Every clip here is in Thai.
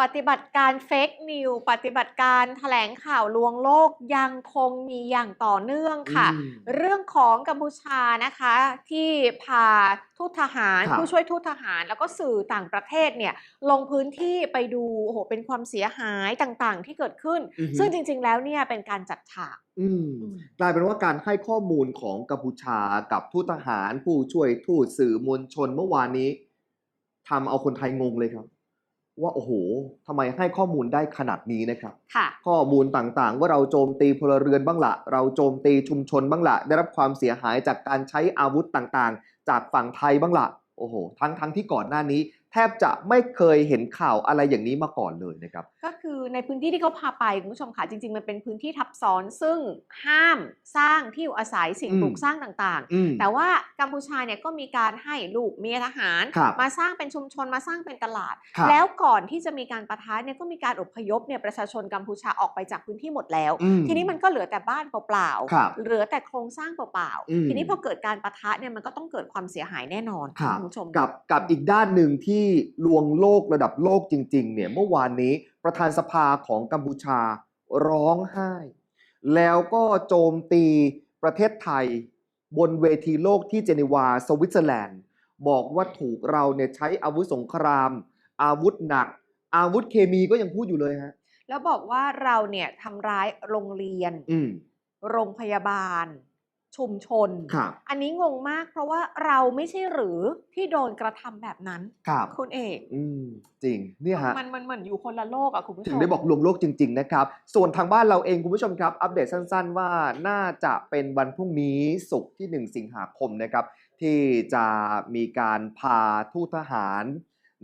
ปฏิบัติการเฟกนิวปฏิบัติการแถลงข่าวลวงโลกยังคงมีอย่างต่อเนื่องค่ะอืมเรื่องของกัมพูชานะคะ ที่พาทูตทหารครับผู้ช่วยทูตทหาร แล้วก็สื่อต่างประเทศเนี่ยลงพื้นที่ไปดูโอ้โหเป็นความเสียหายต่างๆ ที่เกิดขึ้นอือฮึซึ่งจริง ๆ แล้วเนี่ยเป็นการจัดฉากอืมอืมกลายเป็นว่าการให้ข้อมูลของกัมพูชากับทูตทหาร ผู้ช่วยทูตสื่อมวลชนเมื่อวานนี้ทำเอาคนไทยงงเลยครับ ว่าโอ้โหทำไมให้ข้อมูลได้ขนาดนี้นะครับค่ะข้อมูลต่างๆ ว่าเราโจมตีพลเรือนบ้างละเราโจมตีชุมชนบ้างละได้รับความเสียหายจากการใช้อาวุธต่างๆ จากฝั่งไทยบ้างละโอ้โห ทั้งทั้งที่ก่อนหน้านี้แทบจะไม่เคยเห็นข่าวอะไรอย่างนี้มาก่อนเลยนะครับ ก็คือในพื้นที่ที่เขาพาไปคุณผู้ชมค่ะจริง ๆ มันเป็นพื้นที่ทับซ้อนซึ่งห้ามสร้างที่อยู่อาศัยสิ่งอืมปลูกสร้างต่างอืมๆแต่ว่ากัมพูชาเนี่ยก็มีการให้ลูกเมียทหารครับมาสร้างเป็นชุมชนมาสร้างเป็นตลาดครับแล้วก่อนที่จะมีการประทะเนี่ยก็มีการอพยพเนี่ยประชาชนกัมพูชาออกไปจากพื้นที่หมดแล้วอืมทีนี้มันก็เหลือแต่บ้านเปล่าครับๆเหลือแต่โครงสร้างเปล่าอืมๆทีนี้พอเกิดการประทะเนี่ยมันก็ต้องเกิดความเสียหายแน่นอนครับคุณผู้ชมกับกับอีกด้านหนึ่งที่ลวงโลกระดับโลกจริงๆเนี่ยเมื่อวานนี้ประธานสภาของกัมพูชาร้องไห้ แล้วก็โจมตีประเทศไทย บนเวทีโลกที่เจนีวาสวิตเซอร์แลนด์ บอกว่าถูกเราเนี่ยใช้อาวุธสงคราม อาวุธหนัก อาวุธเคมีก็ยังพูดอยู่เลยฮะ แล้วบอกว่าเราเนี่ยทำร้ายโรงเรียนอืมโรงพยาบาล ชุมชน ครับ อันนี้งงมากเพราะว่าเราไม่ใช่หรือที่โดนกระทำแบบนั้น ครับ คุณเอกอืม จริง เนี่ยฮะ มันมันเหมือนอยู่คนละโลกอะคุณผู้ชม ถึงได้บอกรวมโลกจริง ๆ นะครับ ส่วนทางบ้านเราเองคุณผู้ชมครับ อัปเดตสั้น ๆ ว่าน่าจะเป็นวันพรุ่งนี้ศุกร์ที่ 1 สิงหาคมนะครับ ที่จะมีการพาทูตทหาร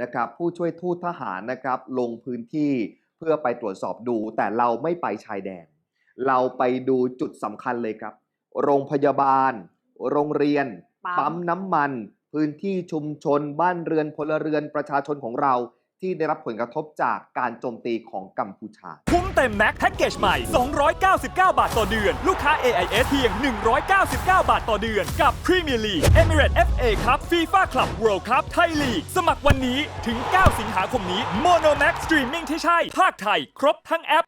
นะครับ ผู้ช่วยทูตทหารนะครับ ลงพื้นที่เพื่อไปตรวจสอบดู แต่เราไม่ไปชายแดน เราไปดูจุดสำคัญเลยครับ โรงพยาบาล โรงเรียนปั๊มปั๊มน้ำมัน พื้นที่ชุมชน บ้านเรือนพลเรือนประชาชนของเราที่ได้รับผลกระทบจากการโจมตีของกัมพูชา คุ้มเต็มแม็กแพ็กเกจใหม่ 299 บาทต่อเดือน ลูกค้า AIS เพียง 199 บาทต่อเดือน กับ Premier League Emirates FA Cup FIFA Club World Cup ไทยลีก สมัครวันนี้ถึง 9 สิงหาคมนี้ Mono Max Streaming ที่ใช่ ภาคไทย ครบทั้งแอป